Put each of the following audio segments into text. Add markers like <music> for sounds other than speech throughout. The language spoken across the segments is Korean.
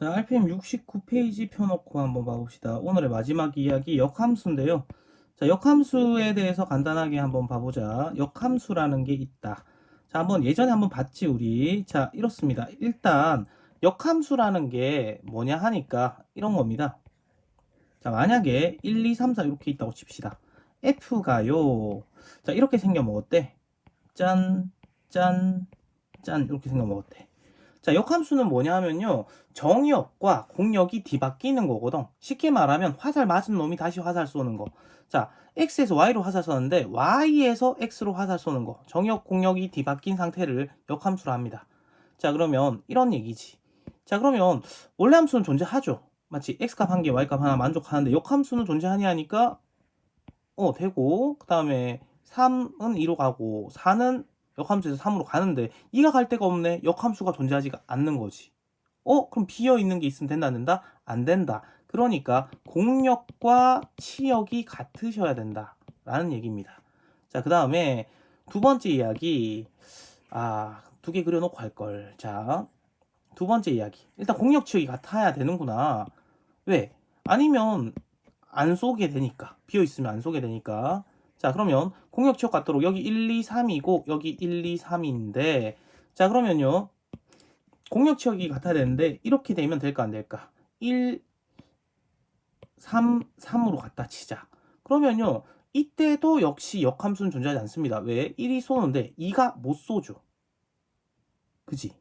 자, RPM 69페이지 펴놓고 한번 봐봅시다. 오늘의 마지막 이야기 역함수인데요. 자, 역함수에 대해서 간단하게 한번 봐보자. 역함수라는 게 있다. 자, 한번 예전에 한번 봤지, 우리. 자, 이렇습니다. 일단, 역함수라는 게 뭐냐 하니까 이런 겁니다. 자, 만약에 1, 2, 3, 4 이렇게 있다고 칩시다. F가요. 자, 이렇게 생겨 먹었대. 짠, 짠, 짠. 이렇게 생겨 먹었대. 자, 역함수는 뭐냐 하면요. 정역과 공역이 뒤바뀌는 거거든. 쉽게 말하면 화살 맞은 놈이 다시 화살 쏘는 거. 자, X에서 Y로 화살 쏘는데 Y에서 X로 화살 쏘는 거. 정역, 공역이 뒤바뀐 상태를 역함수로 합니다. 자, 그러면 이런 얘기지. 자, 그러면 원래 함수는 존재하죠. 마치 X값 한 개, Y값 하나 만족하는데 역함수는 존재하냐 하니까 어, 되고 그다음에 3은 2로 가고 4는 역함수에서 3으로 가는데 2가 갈 데가 없네. 역함수가 존재하지 가 않는 거지. 어? 그럼 비어 있는 게 있으면 된다 안 된다? 안 된다. 그러니까 공역과 치역이 같으셔야 된다. 라는 얘기입니다. 자, 그 다음에 두 번째 이야기. 아, 두 개 그려놓고 할 걸. 자, 두 번째 이야기. 일단 공역 치역이 같아야 되는구나. 왜? 아니면 안 쏘게 되니까. 비어 있으면 안 쏘게 되니까. 자, 그러면 공역 치역 같도록 여기 1, 2, 3이고 여기 1, 2, 3인데 자, 그러면요. 공역 치역이 같아야 되는데 이렇게 되면 될까 안 될까? 1 3 3으로 갖다 치자. 그러면요. 이때도 역시 역함수는 존재하지 않습니다. 왜? 1이 쏘는데 2가 못 쏘죠. 그지?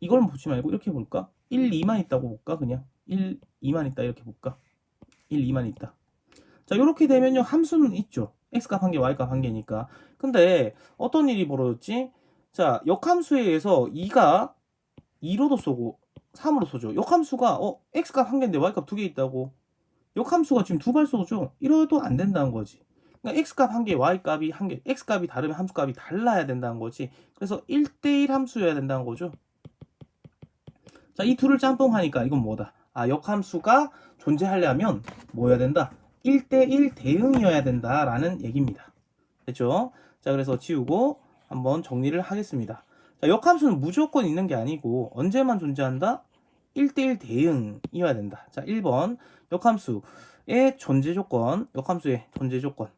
이걸 보지 말고 이렇게 볼까? 1, 2만 있다고 볼까? 그냥 1, 2만 있다 이렇게 볼까? 1, 2만 있다. 자, 이렇게 되면요. 함수는 있죠. x값 한 개, y값 한 개니까. 근데 어떤 일이 벌어졌지? 자, 역함수에 의해서 2가 2로도 쏘고 3으로 쏘죠. 역함수가 어, x값 한 개인데 y값 두 개 있다고. 역함수가 지금 두 발 쏘죠. 이래도 안 된다는 거지. 그러니까 x값 한 개, y값이 한 개, x값이 다르면 함수값이 달라야 된다는 거지. 그래서 1대1 함수여야 된다는 거죠. 자, 이 둘을 짬뽕하니까 이건 뭐다? 아, 역함수가 존재하려면 뭐여야 된다? 1대1 대응이어야 된다라는 얘기입니다. 됐죠? 자, 그래서 지우고 한번 정리를 하겠습니다. 자, 역함수는 무조건 있는 게 아니고 언제만 존재한다? 1대1 대응이어야 된다. 자, 1번 역함수의 존재 조건, 역함수의 존재 조건.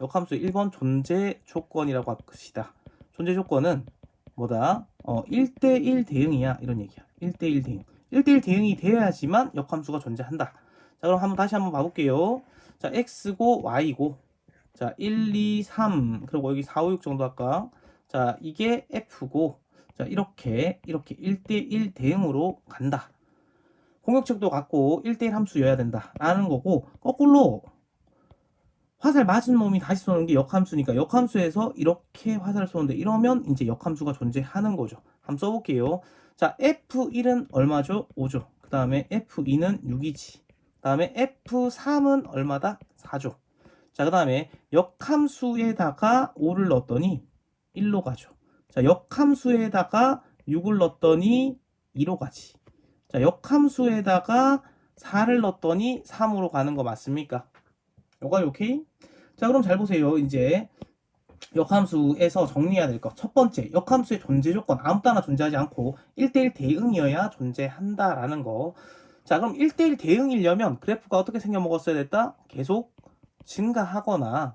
역함수의 1번 존재 조건이라고 합시다. 존재 조건은 뭐다? 어, 1대1 대응이야. 이런 얘기야. 1대1 대응. 1대1 대응이 되어야지만 역함수가 존재한다. 자, 그럼 한번 다시 한번 봐볼게요. 자, x고 y고. 자, 1, 2, 3. 그리고 여기 4, 5, 6 정도 할까? 자, 이게 f고. 자, 이렇게 이렇게 1대1 대응으로 간다. 공역책도 같고 1대1 함수여야 된다. 라는 거고 거꾸로 화살 맞은 놈이 다시 쏘는 게 역함수니까 역함수에서 이렇게 화살을 쏘는데 이러면 이제 역함수가 존재하는 거죠. 한번 써볼게요. 자, F1은 얼마죠? 5죠. 그 다음에 F2는 6이지. 그 다음에 F3은 얼마다? 4죠. 자, 그 다음에 역함수에다가 5를 넣었더니 1로 가죠. 자, 역함수에다가 6을 넣었더니 2로 가지. 자, 역함수에다가 4를 넣었더니 3으로 가는 거 맞습니까? 요가 오케이? 자, 그럼 잘 보세요. 이제 역함수에서 정리해야 될 것. 첫 번째, 역함수의 존재 조건 아무 따나 존재하지 않고 1대1 대응이어야 존재한다라는 거. 자, 그럼 1대1 대응이려면 그래프가 어떻게 생겨 먹었어야 됐다? 계속 증가하거나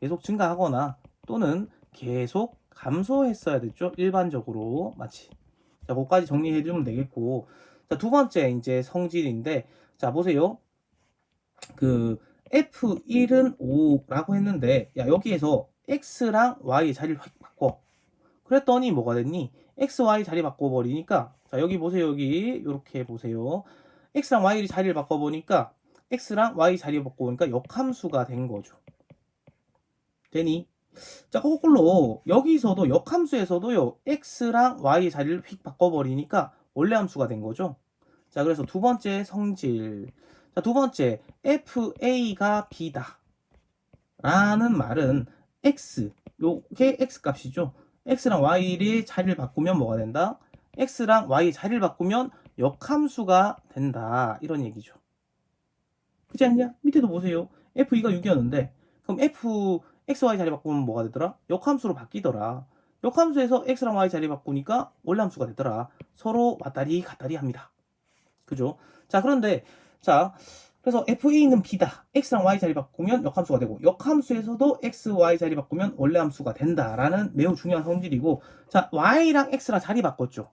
계속 증가하거나 또는 계속 감소했어야 됐죠. 일반적으로 마치. 자, 그거까지 정리해 주면 되겠고. 자, 두 번째 이제 성질인데 자, 보세요. 그 F1은 5라고 했는데 야, 여기에서 X랑 Y의 자리를 확 바꿔. 그랬더니 뭐가 됐니? X, Y 자리 바꿔버리니까 자, 여기 보세요. 여기 이렇게 보세요. X랑 Y의 자리를 바꿔보니까 X랑 Y 자리 바꿔보니까 역함수가 된 거죠. 되니? 자, 거꾸로 여기서도 역함수에서도요. X랑 Y의 자리를 휙 바꿔버리니까 원래 함수가 된 거죠. 자, 그래서 두 번째 성질. 자, 두 번째 FA가 B다. 라는 말은 X, 요게 X 값이죠. X랑 Y의 자리를 바꾸면 뭐가 된다? X랑 Y의 자리를 바꾸면 역함수가 된다. 이런 얘기죠. 그렇지 않냐? 밑에도 보세요. F2가 6이었는데 그럼 F, X, Y 자리 바꾸면 뭐가 되더라? 역함수로 바뀌더라. 역함수에서 X랑 Y 자리 바꾸니까 원래 함수가 되더라. 서로 왔다리 갔다리 합니다. 그죠? 자, 그런데 자, 그래서 FA는 B다. X랑 Y 자리 바꾸면 역함수가 되고 역함수에서도 X, Y 자리 바꾸면 원래 함수가 된다라는 매우 중요한 성질이고 자, Y랑 X랑 자리 바꿨죠.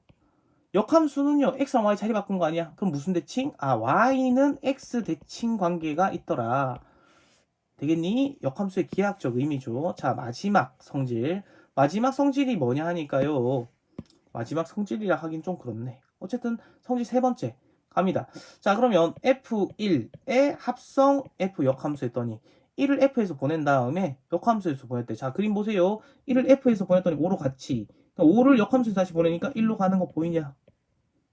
역함수는요, X랑 Y 자리 바꾼 거 아니야? 그럼 무슨 대칭? 아, Y는 X 대칭 관계가 있더라. 되겠니? 역함수의 기하학적 의미죠. 자, 마지막 성질. 마지막 성질이 뭐냐 하니까요. 마지막 성질이라 하긴 좀 그렇네. 어쨌든 성질 세 번째 갑니다. 자, 그러면 F1의 합성 F 역함수 했더니 1을 F에서 보낸 다음에 역함수에서 보냈대. 자, 그림 보세요. 1을 F에서 보냈더니 5로 같이. 5를 역함수에서 다시 보내니까 1로 가는 거 보이냐?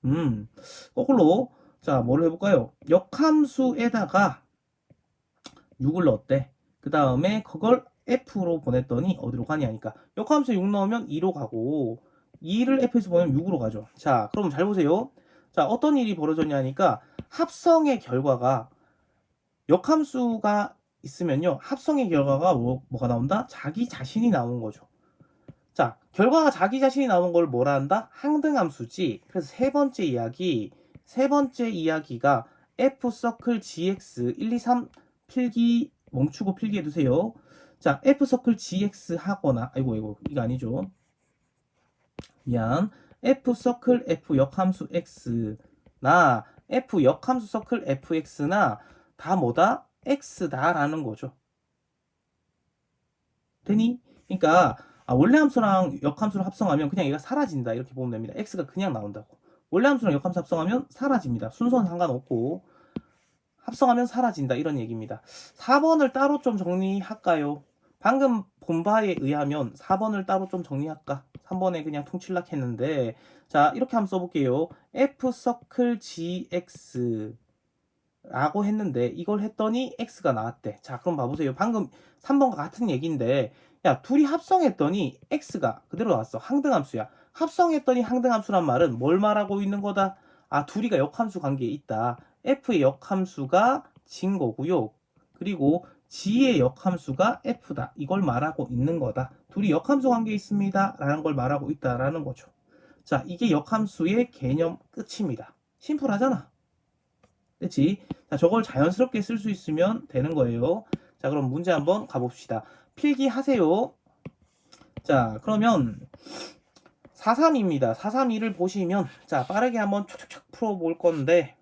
음, 거꾸로. 자, 뭐를 해볼까요? 역함수에다가 6을 넣었대. 그 다음에 그걸 F로 보냈더니 어디로 가냐 하니까 역함수에 6 넣으면 2로 가고 2를 F에서 보내면 6으로 가죠. 자, 그럼 잘 보세요. 자, 어떤 일이 벌어졌냐 하니까 합성의 결과가 역함수가 있으면요. 합성의 결과가 뭐, 뭐가 나온다? 자기 자신이 나오는 거죠. 자, 결과가 자기 자신이 나오는 걸 뭐라 한다? 항등함수지. 그래서 세 번째 이야기, 세 번째 이야기가 F 서클 GX 1, 2, 3 필기 멈추고 필기해 두세요. 자, F 서클 GX 하거나 아이고 아이고 이거 아니죠. 미안. F 서클 F 역함수 X나 F 역함수 서클 FX나 다 뭐다? X다라는 거죠. 되니? 그러니까 아, 원래 함수랑 역함수를 합성하면 그냥 얘가 사라진다 이렇게 보면 됩니다. X가 그냥 나온다고. 원래 함수랑 역함수 합성하면 사라집니다. 순서는 상관없고 합성하면 사라진다 이런 얘기입니다. 4번을 따로 좀 정리할까요? 방금 본 바에 의하면 4번을 따로 좀 정리할까? 3번에 그냥 통칠락 했는데 자 이렇게 한번 써볼게요. F 서클 GX 라고 했는데 이걸 했더니 X가 나왔대. 자 그럼 봐보세요. 방금 3번과 같은 얘기인데 야 둘이 합성했더니 X가 그대로 나왔어. 항등함수야. 합성했더니 항등함수란 말은 뭘 말하고 있는 거다? 아 둘이가 역함수 관계에 있다. F의 역함수가 진 거고요. 그리고 G의 역함수가 F다. 이걸 말하고 있는 거다. 둘이 역함수 관계에 있습니다. 라는 걸 말하고 있다라는 거죠. 자, 이게 역함수의 개념 끝입니다. 심플하잖아. 그치? 자, 저걸 자연스럽게 쓸 수 있으면 되는 거예요. 자, 그럼 문제 한번 가봅시다. 필기하세요. 자, 그러면 432입니다. 432를 보시면 자, 빠르게 한번 촉촉촉 풀어 볼 건데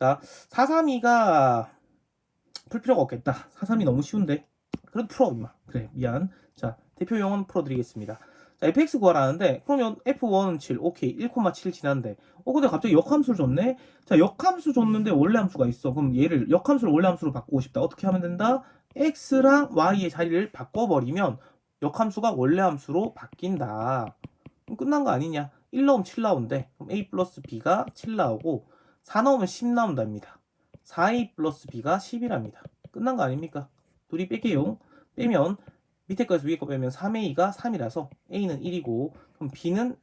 자, 432가 풀 필요가 없겠다. 432 너무 쉬운데. 그래도 풀어, 임마. 그래, 미안. 자, 대표용은 풀어 드리겠습니다. 자, fx 구하라는데, 그러면 f1은 7, 오케이. 1,7 지난데. 어, 근데 갑자기 역함수를 줬네? 자, 역함수 줬는데 원래 함수가 있어. 그럼 얘를, 역함수를 원래 함수로 바꾸고 싶다. 어떻게 하면 된다? X랑 y의 자리를 바꿔버리면 역함수가 원래 함수로 바뀐다. 그럼 끝난 거 아니냐? 1 넣으면 7 나온대. 그럼 a 플러스 b가 7 나오고, 4 넣으면 10 나온답니다. 4a 플러스 b가 10이랍니다. 끝난 거 아닙니까? 둘이 뺄게요. 빼면 밑에 거에서 위에 거 빼면 3a가 3이라서 a는 1이고 그럼 b는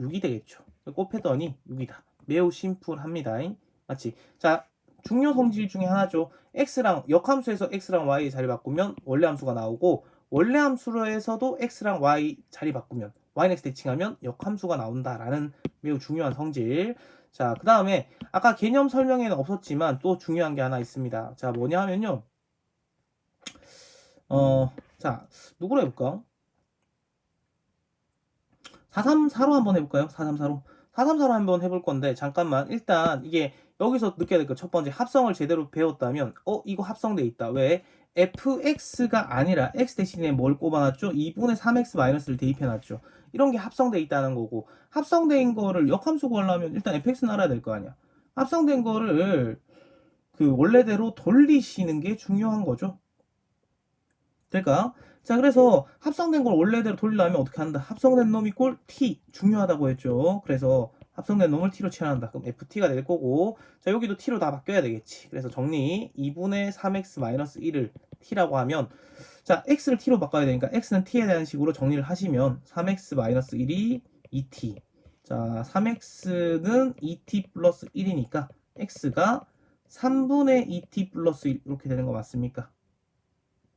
6이 되겠죠. 곱했더니 6이다. 매우 심플합니다. 맞지? 자, 중요 성질 중에 하나죠. x랑 역함수에서 x랑 y 자리 바꾸면 원래 함수가 나오고 원래 함수로에서도 x랑 y 자리 바꾸면 y는 x 대칭하면 역함수가 나온다라는 매우 중요한 성질. 자, 그 다음에 아까 개념 설명에는 없었지만 또 중요한 게 하나 있습니다. 자, 뭐냐 하면요. 어, 자, 누구로 해볼까? 434로 한번 해볼까요? 434로. 434로 한번 해볼 건데, 잠깐만. 일단, 이게 여기서 느껴야 될 거 첫 번째, 합성을 제대로 배웠다면, 어, 이거 합성돼 있다. 왜? fx가 아니라 x 대신에 뭘 꼽아놨죠? 2분의 3x-를 대입해놨죠. 이런 게 합성돼 있다는 거고, 합성된 거를 역함수 구하려면 일단 fx는 알아야 될 거 아니야. 합성된 거를 그 원래대로 돌리시는 게 중요한 거죠. 될까? 자, 그래서 합성된 걸 원래대로 돌리려면 어떻게 한다? 합성된 놈이 꼴 t 중요하다고 했죠. 그래서 합성된 놈을 t로 치환한다. 그럼 ft가 될 거고, 자, 여기도 t로 다 바뀌어야 되겠지. 그래서 정리 2분의 3x-1을 t라고 하면, 자, x를 t로 바꿔야 되니까 x는 t에 대한 식으로 정리를 하시면 3x-1이 2t. 자, 3x는 2t 플러스 1이니까 x가 3분의 2t 플러스 1 이렇게 되는 거 맞습니까?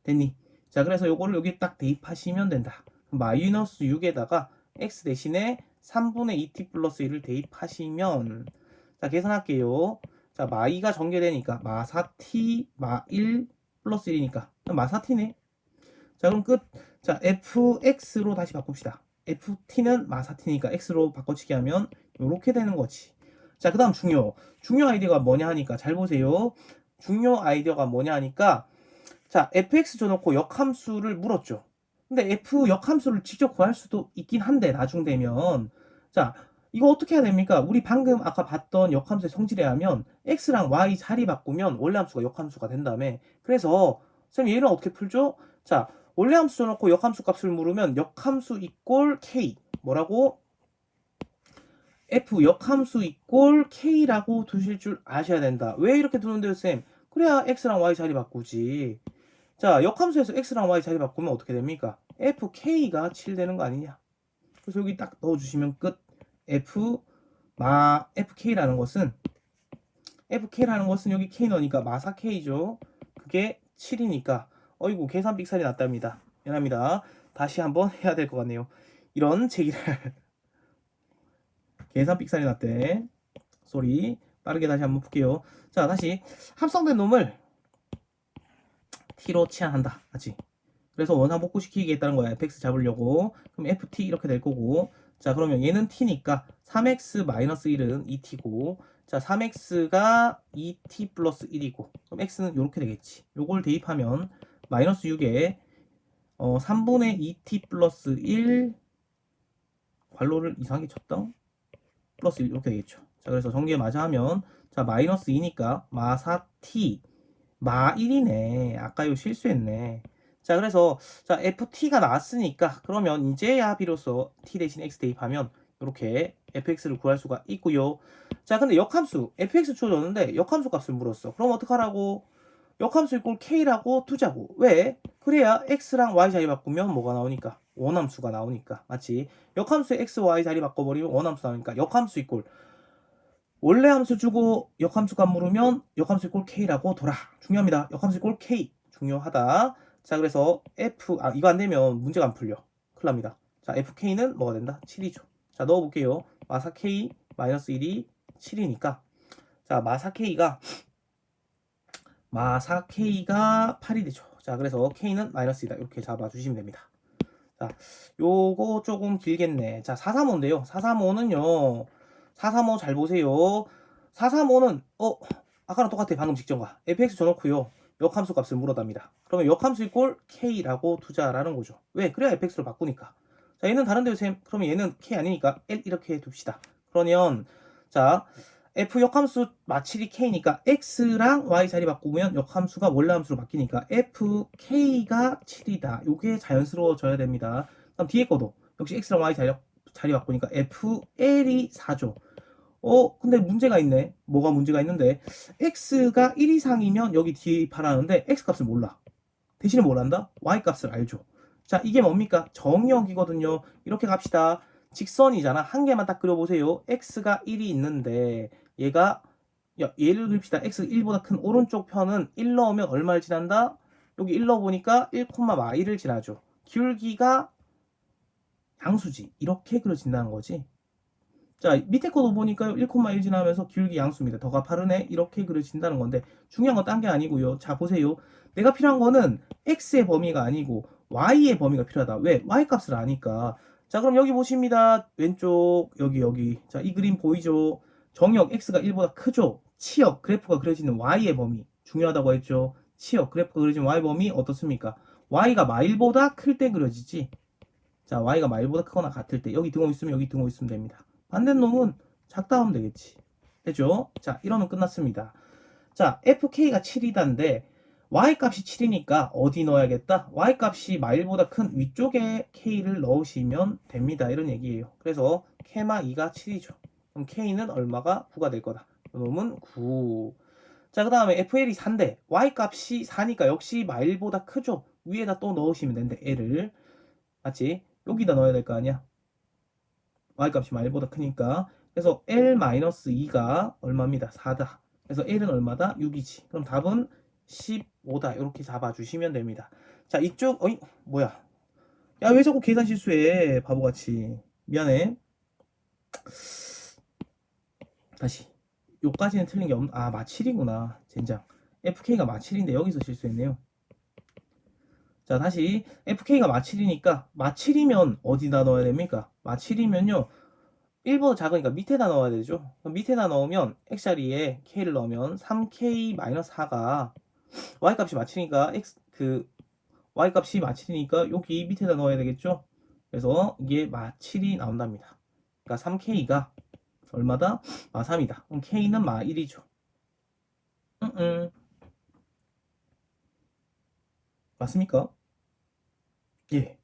됐니? 자, 그래서 요거를 여기 딱 대입하시면 된다. 마이너스 6에다가 x 대신에 3분의 2t 플러스 1을 대입하시면 자, 계산할게요. 자, 마 2가 전개되니까 마 4t 마 1 플러스 1이니까 마 4t네. 자, 그럼 끝. 자, fx로 다시 바꿉시다. ft는 마 4t니까 x로 바꿔치기 하면 이렇게 되는 거지. 자, 그 다음 중요. 중요 아이디어가 뭐냐 하니까 잘 보세요. 중요 아이디어가 뭐냐 하니까 자, fx 줘놓고 역함수를 물었죠. 근데 f 역함수를 직접 구할 수도 있긴 한데 나중 되면 자, 이거 어떻게 해야 됩니까? 우리 방금 아까 봤던 역함수의 성질에 하면 x랑 y 자리 바꾸면 원래 함수가 역함수가 된다며. 그래서 쌤 얘는 어떻게 풀죠? 자, 원래 함수 줘놓고 역함수 값을 물으면 역함수 이꼴 k 뭐라고? f 역함수 이꼴 k라고 두실 줄 아셔야 된다. 왜 이렇게 두는데요, 쌤? 그래야 x랑 y 자리 바꾸지. 자, 역함수에서 x랑 y 자리 바꾸면 어떻게 됩니까? fk가 7 되는 거 아니냐? 여기 딱 넣어주시면 끝. f 마 fk라는 것은 fk라는 것은 여기 k 넣으니까 마사 k죠. 그게 7이니까 어이구 계산 삑살이 났답니다. 미안합니다. 다시 한번 해야 될 것 같네요. 이런 제기를 계산 삑살이 났대. 소리 빠르게 다시 한번 볼게요. 자 다시 합성된 놈을 t로 치환한다. 맞지? 그래서 원상 복구시키겠다는 거야. fx 잡으려고. 그럼 ft 이렇게 될 거고. 자, 그러면 얘는 t니까 3x-1은 2t고. 자, 3x가 2t 플러스 1이고. 그럼 x는 이렇게 되겠지. 요걸 대입하면 마이너스 6에 어, 3분의 2t 플러스 1 괄호를 이상하게 쳤다. 플러스 1 이렇게 되겠죠. 자, 그래서 정리에 맞아 하면 자, 마이너스 2니까 마 4t 마 1이네. 아까 이거 실수했네. 자, 그래서 자, ft가 나왔으니까 그러면 이제야 비로소 t 대신 x 대입하면 이렇게 fx를 구할 수가 있고요. 자, 근데 역함수 fx 주어졌는데 역함수 값을 물었어. 그럼 어떡하라고? 역함수 이꼴 k라고 두자고. 왜? 그래야 x랑 y 자리 바꾸면 뭐가 나오니까? 원함수가 나오니까. 맞지? 역함수에 x, y 자리 바꿔버리면 원함수 나오니까 역함수 이꼴 원래 함수 주고 역함수 값 물으면 역함수 이꼴 k라고 돌아. 중요합니다. 역함수 이꼴 k 중요하다. 자 그래서 f 아 이거 안 되면 문제가 안 풀려. 큰일 납니다. 자 fk는 뭐가 된다? 7이죠. 자 넣어볼게요. 마사 k 마이너스 1이 7이니까 자 마사 k가 마사 k가 8이 되죠. 자 그래서 k는 마이너스 2다. 이렇게 잡아주시면 됩니다. 자 요거 조금 길겠네. 자 435인데요. 435는요. 435 잘 보세요. 435는 어 아까랑 똑같아 방금 직전과 fx 줘놓고요. 역함수 값을 물어답니다. 그러면 역함수 이꼴 k라고 두자라는 거죠. 왜? 그래야 fx로 바꾸니까. 자 얘는 다른데요 쌤. 그러면 얘는 k 아니니까 l 이렇게 둡시다. 그러면 자 f 역함수 마칠이 k니까 x랑 y 자리 바꾸면 역함수가 원래 함수로 바뀌니까 fk가 7이다. 요게 자연스러워져야 됩니다. 그럼 뒤에 거도 역시 x랑 y 자리, 자리 바꾸니까 fl이 4죠. 어, 근데 문제가 있네. 뭐가 문제가 있는데, x가 1 이상이면 여기 대입하라는데, x 값을 몰라. 대신에 뭘 한다? y 값을 알죠. 자, 이게 뭡니까? 정의역이거든요. 이렇게 갑시다. 직선이잖아. 한 개만 딱 그려보세요. x가 1이 있는데, 얘가, 야, 얘를 그립시다. x 1보다 큰 오른쪽 편은 1 넣으면 얼마를 지난다? 여기 1 넣어보니까 1,1을 지나죠. 기울기가 양수지. 이렇게 그려진다는 거지. 자, 밑에 거도 보니까 1,1 지나면서 기울기 양수입니다. 더가 파르네 이렇게 그려진다는 건데 중요한 건 딴 게 아니고요. 자, 보세요. 내가 필요한 거는 x의 범위가 아니고 y의 범위가 필요하다. 왜? y 값을 아니까. 자, 그럼 여기 보십니다. 왼쪽 여기 여기. 자, 이 그림 보이죠? 정역 x가 1보다 크죠? 치역 그래프가 그려지는 y의 범위 중요하다고 했죠. 치역 그래프가 그려지는 y 범위 어떻습니까? y가 마일보다 클 때 그려지지. 자, y가 마일보다 크거나 같을 때 여기 등호 있으면 여기 등호 있으면 됩니다. 반대 놈은 작다 하면 되겠지. 됐죠? 자, 이러면 끝났습니다. 자, fk가 7이다인데 y 값이 7이니까 어디 넣어야겠다? y 값이 마일보다 큰 위쪽에 k를 넣으시면 됩니다. 이런 얘기예요. 그래서 k마 2가 7이죠. 그럼 k는 얼마가 9가 될 거다. 놈은 9. 자, 그 다음에 fl이 4인데 y 값이 4니까 역시 마일보다 크죠? 위에다 또 넣으시면 되는데 l을 맞지? 여기다 넣어야 될 거 아니야? Y값이 마일보다 크니까 그래서 L-2가 얼마입니다? 4다. 그래서 L은 얼마다? 6이지. 그럼 답은 15다. 이렇게 잡아주시면 됩니다. 자, 이쪽, 어이, 뭐야. 야, 왜 자꾸 계산 실수해? 바보같이. 미안해. 다시. 요까지는 틀린 게 없, 아, 마7이구나. 젠장. FK가 마7인데 여기서 실수했네요. 자, 다시 FK가 마7이니까 마7이면 어디다 넣어야 됩니까? 마7이면요. 1보다 작으니까 밑에다 넣어야 되죠. 밑에다 넣으면 x 자리에 k를 넣으면 3k-4가 y 값이 마7이니까 x 그 y 값이 마7이니까 여기 밑에다 넣어야 되겠죠. 그래서 이게 마7이 나온답니다. 그러니까 3k가 얼마다? 마3이다. 그럼 k는 마1이죠. 음, 음. 맞습니까? 예.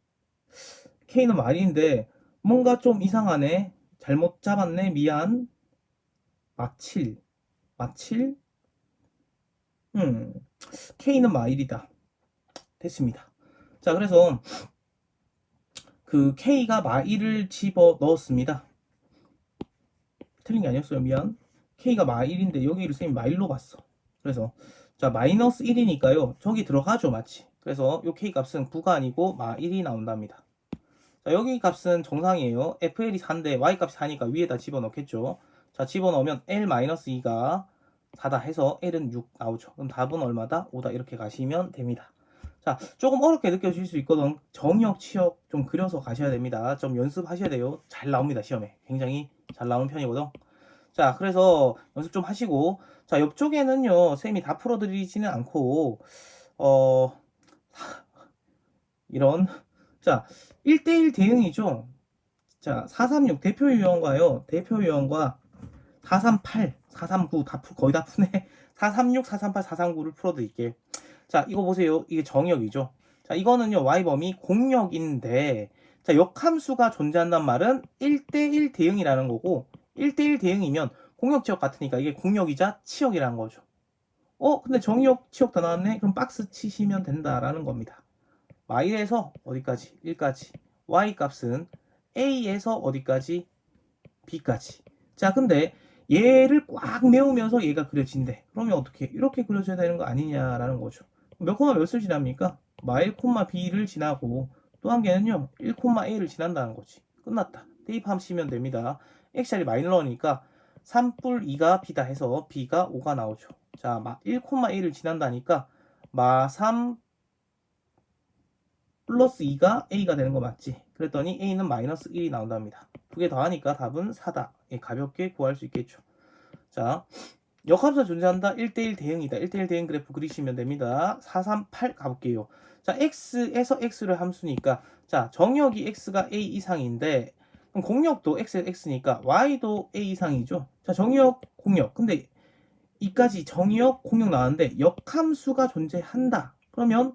K는 말인데 뭔가 좀 이상하네. 잘못 잡았네. 미안. 마7. 마7? 음. K는 마1이다. 됐습니다. 자, 그래서 그 K가 마1을 집어 넣었습니다. 틀린 게 아니었어요. 미안. K가 마1인데 여기를 쌤이 마1로 봤어. 그래서 자, 마이너스 1이니까요. 저기 들어가죠, 마치. 그래서 요 K 값은 9가 아니고 마 1이 나온답니다. 자, 여기 값은 정상이에요. FL이 4인데 Y 값이 4니까 위에다 집어넣겠죠. 자, 집어넣으면 L-2가 4다 해서 L은 6 나오죠. 그럼 답은 얼마다? 5다 이렇게 가시면 됩니다. 자, 조금 어렵게 느껴질 수 있거든. 정역, 치역 좀 그려서 가셔야 됩니다. 좀 연습하셔야 돼요. 잘 나옵니다, 시험에. 굉장히 잘 나오는 편이거든. 자, 그래서 연습 좀 하시고, 자, 옆쪽에는요, 쌤이 다 풀어드리지는 않고, 어, <laughs> 이런, 자, 1대1 대응이죠. 자, 436 대표 유형과요, 대표 유형과 438, 439 다 풀, 거의 다 푸네. 436, 438, 439를 풀어 드릴게요. 자, 이거 보세요. 이게 정역이죠. 자, 이거는요, y범위 공역인데, 자, 역함수가 존재한단 말은 1대1 대응이라는 거고, 1대1 대응이면 공역 지역 같으니까 이게 공역이자 치역이라는 거죠. 어, 근데 정역 치역 다 나왔네? 그럼 박스 치시면 된다라는 겁니다. Y에서 어디까지? 1까지. y 값은 a에서 어디까지? b까지. 자, 근데 얘를 꽉 메우면서 얘가 그려진대. 그러면 어떻게? 이렇게 그려져야 되는 거 아니냐라는 거죠. 몇 콤마 몇을 지납니까? 마1 콤마 b를 지나고 또 한 개는요. 1 콤마 a를 지난다는 거지. 끝났다. 대입하시면 됩니다. x자리 마이너니까 3뿔 2가 b다 해서 b가 5가 나오죠. 자, 마 1,1을 지난다니까 마 3 플러스 2가 a가 되는 거 맞지? 그랬더니 a는 마이너스 1이 나온답니다. 두 개 더하니까 답은 4다. 예, 가볍게 구할 수 있겠죠. 자, 역함수가 존재한다. 1대1 대응이다. 1대1 대응 그래프 그리시면 됩니다. 438 가볼게요. 자, x에서 x를 함수니까 자, 정역이 x가 a 이상인데 그럼 공역도 x x니까 y도 a 이상이죠. 자, 정역, 공역. 근데 이까지 정역, 공역 나왔는데 역함수가 존재한다. 그러면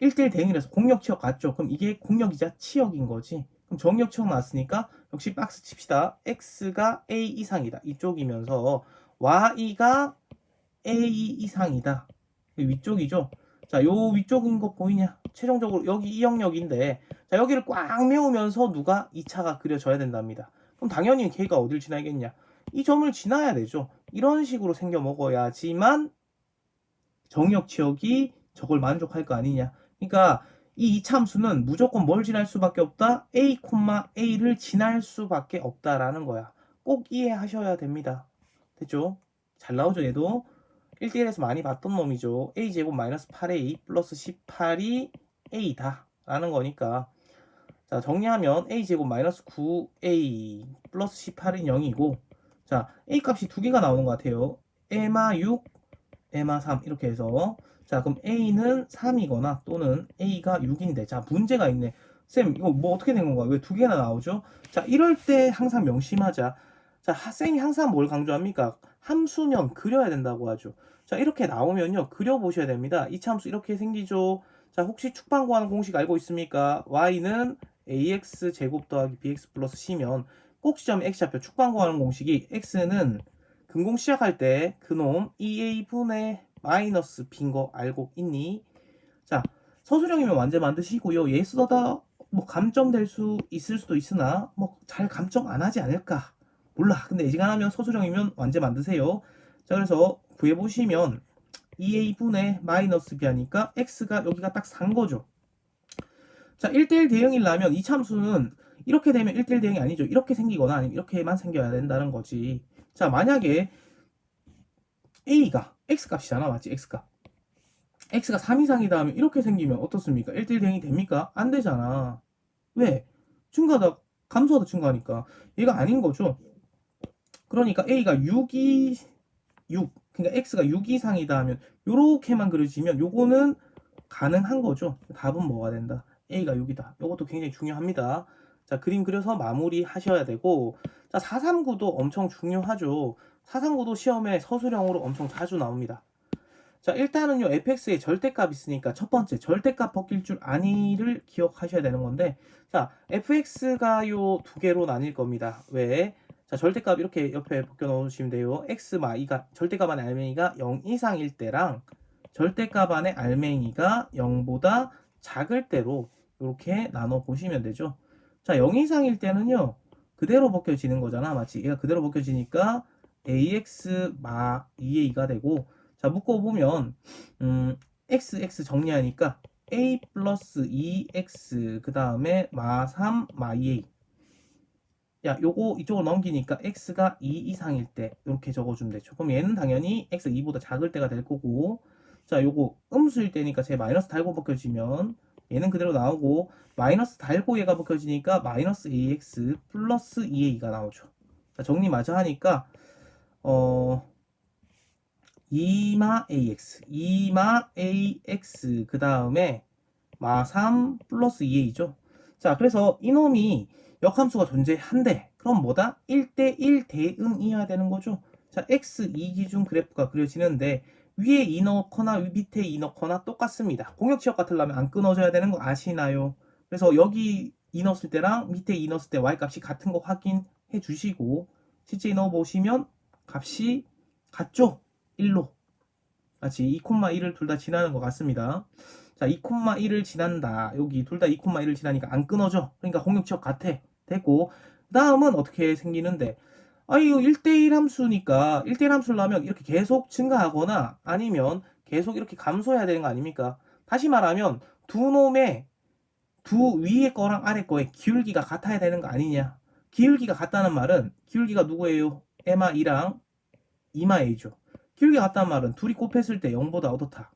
1대1 대응이라서 공역, 치역 같죠? 그럼 이게 공역이자 치역인 거지. 그럼 정역, 치역 나왔으니까 역시 박스 칩시다. x가 a 이상이다. 이쪽이면서 y가 a 이상이다. 위쪽이죠. 자, 요 위쪽인 거 보이냐? 최종적으로 여기 이 영역인데 자, 여기를 꽉 메우면서 누가 2차가 그려져야 된답니다. 그럼 당연히 걔가 어딜 지나겠냐? 이 점을 지나야 되죠. 이런 식으로 생겨 먹어야지만 정역 지역이 저걸 만족할 거 아니냐. 그러니까 이 이참수는 무조건 뭘 지날 수밖에 없다. a, a를 지날 수밖에 없다라는 거야. 꼭 이해하셔야 됩니다. 됐죠? 잘 나오죠, 얘도. 1대1에서 많이 봤던 놈이죠. a제곱 마이너스 8a 플러스 18이 a다. 라는 거니까. 자, 정리하면 a제곱 마이너스 9a 플러스 18은 0이고, 자, a 값이 두 개가 나오는 것 같아요. 에마 6, 에마 3 이렇게 해서 자 그럼 a는 3이거나 또는 a가 6인데 자 문제가 있네. 쌤 이거 뭐 어떻게 된 건가? 왜 두 개나 나오죠? 자 이럴 때 항상 명심하자. 자 쌤이 항상 뭘 강조합니까? 함수면 그려야 된다고 하죠. 자 이렇게 나오면요 그려보셔야 됩니다. 이차함수 이렇게 생기죠. 자 혹시 축방 구하는 공식 알고 있습니까? y는 ax 제곱 더하기 bx 플러스 c면 꼭지점 x좌표 축방 구하는 공식이 x는 근공 시작할 때 그놈 2a분의 마이너스 빈 거 알고 있니? 자 서술형이면 완전 만드시고요. 예스더다 뭐 감점될 수 있을 수도 있으나 뭐 잘 감점 안 하지 않을까 몰라. 근데 예지간하면 서술형이면 완전 만드세요. 자 그래서 구해 보시면 2a분의 마이너스 b 하니까 x가 여기가 딱산 거죠. 자 1대1 대응이라면 이 참수는 이렇게 되면 1대1 대응이 아니죠. 이렇게 생기거나 아니면 이렇게만 생겨야 된다는 거지. 자, 만약에 a가 x 값이잖아 맞지? X 값. X가 3 이상이다 하면 이렇게 생기면 어떻습니까? 1대1 대응이 됩니까? 안 되잖아. 왜? 증가하다 감소하다 증가하니까. 얘가 아닌 거죠. 그러니까 a가 6이 6 그러니까 x가 6 이상이다 하면 요렇게만 그려지면 요거는 가능한 거죠. 답은 뭐가 된다? A가 6이다. 요것도 굉장히 중요합니다 자 그림 그려서 마무리 하셔야 되고 자 439도 엄청 중요하죠. 439도 시험에 서술형으로 엄청 자주 나옵니다. 자 일단은요 fx의 절대값 있으니까 첫 번째 절대값 벗길 줄 아니를 기억하셔야 되는 건데 자 fx가 요 두 개로 나뉠 겁니다. 왜? 자 절대값 이렇게 옆에 벗겨 넣으시면 돼요. X 마 2가 절대값 안에 알맹이가 0 이상일 때랑 절대값 안에 알맹이가 0보다 작을 때로 이렇게 나눠 보시면 되죠 자 0 이상일 때는요 그대로 벗겨지는 거잖아 마치. 얘가 그대로 벗겨지니까 ax 마 2의 2가 되고 자 묶어보면 음, x x 정리하니까 a 플러스 2x 그 다음에 마 3, 마 2a 야 요거 이쪽으로 넘기니까 x가 2 이상일 때 이렇게 적어주면 되죠. 그럼 얘는 당연히 x 2보다 작을 때가 될 거고 자 요거 음수일 때니까 제 마이너스 달고 벗겨지면 얘는 그대로 나오고 마이너스 달고 얘가 벗겨지니까 마이너스 ax 플러스 2a가 나오죠. 자 정리 마저 하니까 어 2마 ax 2마 ax 그 다음에 마 3 플러스 2a죠. 자 그래서 이놈이 역함수가 존재한대 그럼 뭐다? 1대1 대응이어야 되는 거죠. 자 x 2 기준 그래프가 그려지는데 위에 2 넣거나 밑에 2 넣거나 똑같습니다 공역 지역 같으려면 안 끊어져야 되는 거 아시나요? 그래서 여기 2 넣었을 때랑 밑에 2 넣었을 때 y 값이 같은 거 확인해 주시고 실제 넣어 보시면 값이 같죠? 1로 마치 2,1을 둘 다 지나는 것 같습니다. 자, 2,1을 지난다. 여기 둘 다 2,1을 지나니까 안 끊어져. 그러니까 공역 지역 같아. 됐고 다음은 어떻게 생기는데 아 이거 1대1 함수니까 1대1 함수를 하면 이렇게 계속 증가하거나 아니면 계속 이렇게 감소해야 되는 거 아닙니까? 다시 말하면 두 놈의 두 위에 거랑 아래 거의 기울기가 같아야 되는 거 아니냐? 기울기가 같다는 말은 기울기가 누구예요? 에마 2랑 이마 A죠. 기울기가 같다는 말은 둘이 곱했을 때 0보다 어떻다?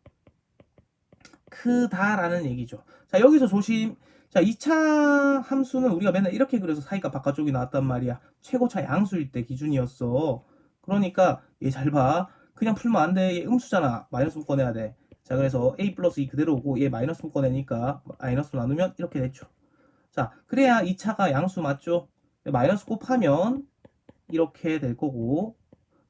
크다라는 얘기죠. 자, 여기서 조심. 자, 2차 함수는 우리가 맨날 이렇게 그려서 사이가 바깥쪽이 나왔단 말이야. 최고차 양수일 때 기준이었어. 그러니까 얘 잘 봐. 그냥 풀면 안 돼. 얘 음수잖아. 마이너스 묶어내야 돼. 자, 그래서 a 플러스 2 그대로 오고 얘 마이너스 묶어내니까 마이너스 나누면 이렇게 됐죠. 자, 그래야 2차가 양수 맞죠? 마이너스 곱하면 이렇게 될 거고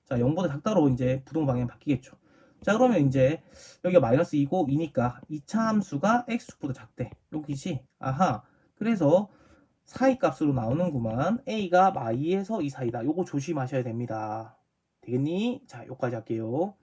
자, 0보다 작다로 이제 부동 방향 바뀌겠죠. 자, 그러면 이제 여기가 마이너스 2고 2니까 2차 함수가 x축보다 작대. 여기지? 아하. 그래서 사이 값으로 나오는구만. a가 마 2에서 2 사이다. 요거 조심하셔야 됩니다. 되겠니? 자, 여기까지 할게요.